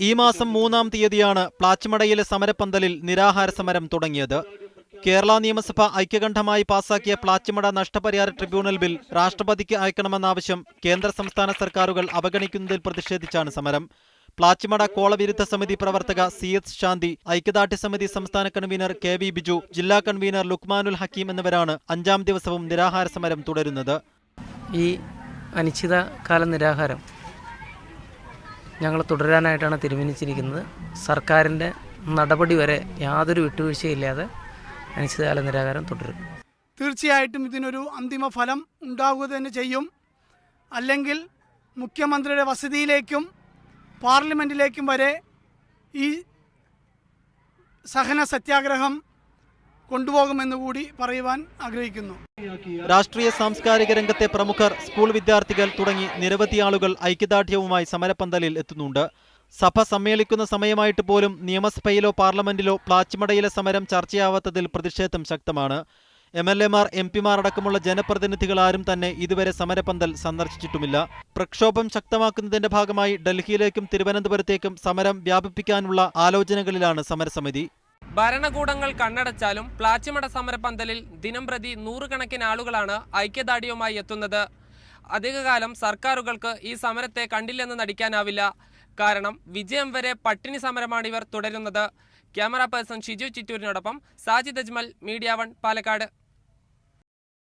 ഈ മാസം മൂന്നാം തീയതിയാണ് പ്ലാച്ചിമടയിലെ സമരപ്പന്തലിൽ നിരാഹാര സമരം തുടങ്ങിയത്. കേരള നിയമസഭ ഐക്യകണ്ഠമായി പാസാക്കിയ പ്ലാച്ചിമട നഷ്ടപരിഹാര ട്രിബ്യൂണൽ ബിൽ രാഷ്ട്രപതിക്ക് അയക്കണമെന്ന ആവശ്യം കേന്ദ്ര സംസ്ഥാന സർക്കാരുകൾ അവഗണിക്കുന്നതിൽ പ്രതിഷേധിച്ചാണ് സമരം. പ്ലാച്ചിമട കോളവിരുദ്ധ സമിതി പ്രവർത്തക സി എസ് ശാന്തി ഐക്യദാർഢ്യ സമിതി സംസ്ഥാന കൺവീനർ കെ വി ബിജു ജില്ലാ കൺവീനർ ലുക്മാനുൽ ഹക്കീം എന്നിവരാണ് അഞ്ചാം ദിവസവും നിരാഹാര സമരം തുടരുന്നത്. ഈ അനിശ്ചിതകാല നിരാഹാരം ഞങ്ങൾ തുടരാനായിട്ടാണ് തീരുമാനിച്ചിരിക്കുന്നത്. സർക്കാരിന്റെ നടപടി വരെ യാതൊരു വിട്ടുവീഴ്ചയില്ലാതെ അനിശ്ചിതകാല നിരാകാരം തുടരും. തീർച്ചയായിട്ടും ഇതിനൊരു അന്തിമ ഫലം ഉണ്ടാവുക തന്നെ ചെയ്യും. അല്ലെങ്കിൽ മുഖ്യമന്ത്രിയുടെ വസതിയിലേക്കും പാർലമെന്റിലേക്കും വരെ ഈ സഹന സത്യാഗ്രഹം കൊണ്ടുപോകുമെന്ന് കൂടി പറയുവാൻ ആഗ്രഹിക്കുന്നു. രാഷ്ട്രീയ സാംസ്കാരിക രംഗത്തെ പ്രമുഖർ സ്കൂൾ വിദ്യാർത്ഥികൾ തുടങ്ങി നിരവധി ആളുകൾ ഐക്യദാർഢ്യവുമായി സമരപ്പന്തലിൽ എത്തുന്നുണ്ട്. സഭ സമ്മേളിക്കുന്ന സമയമായിട്ട് പോലും നിയമസഭയിലോ പാർലമെന്റിലോ പ്ലാച്ചിമടയിലെ സമരം ചർച്ചയാവാത്തതിൽ പ്രതിഷേധം ശക്തമാണ്. എം എൽ എമാർ എം പിമാർ അടക്കമുള്ള ജനപ്രതിനിധികൾ ആരും തന്നെ ഇതുവരെ സമരപന്തൽ സന്ദർശിച്ചിട്ടുമില്ല. പ്രക്ഷോഭം ശക്തമാക്കുന്നതിന്റെ ഭാഗമായി ഡൽഹിയിലേക്കും തിരുവനന്തപുരത്തേക്കും സമരം വ്യാപിപ്പിക്കാനുള്ള ആലോചനകളിലാണ് സമരസമിതി. ഭരണകൂടങ്ങൾ കണ്ണടച്ചാലും പ്ലാച്ചിമട സമരപന്തലിൽ ദിനംപ്രതി നൂറുകണക്കിന് ആളുകളാണ് ഐക്യദാർഢ്യവുമായി എത്തുന്നത്. അധികകാലം സർക്കാരുകൾക്ക് ഈ സമരത്തെ കണ്ടില്ലെന്ന് നടിക്കാനാവില്ല. കാരണം വിജയം വരെ പട്ടിണി സമരമാണ് ഇവർ തുടരുന്നത്. ക്യാമറ പേഴ്സൺ ഷിജു ചിറ്റൂരിനോടൊപ്പം സാജിദ് അജ്മൽ മീഡിയ വൺ പാലക്കാട്.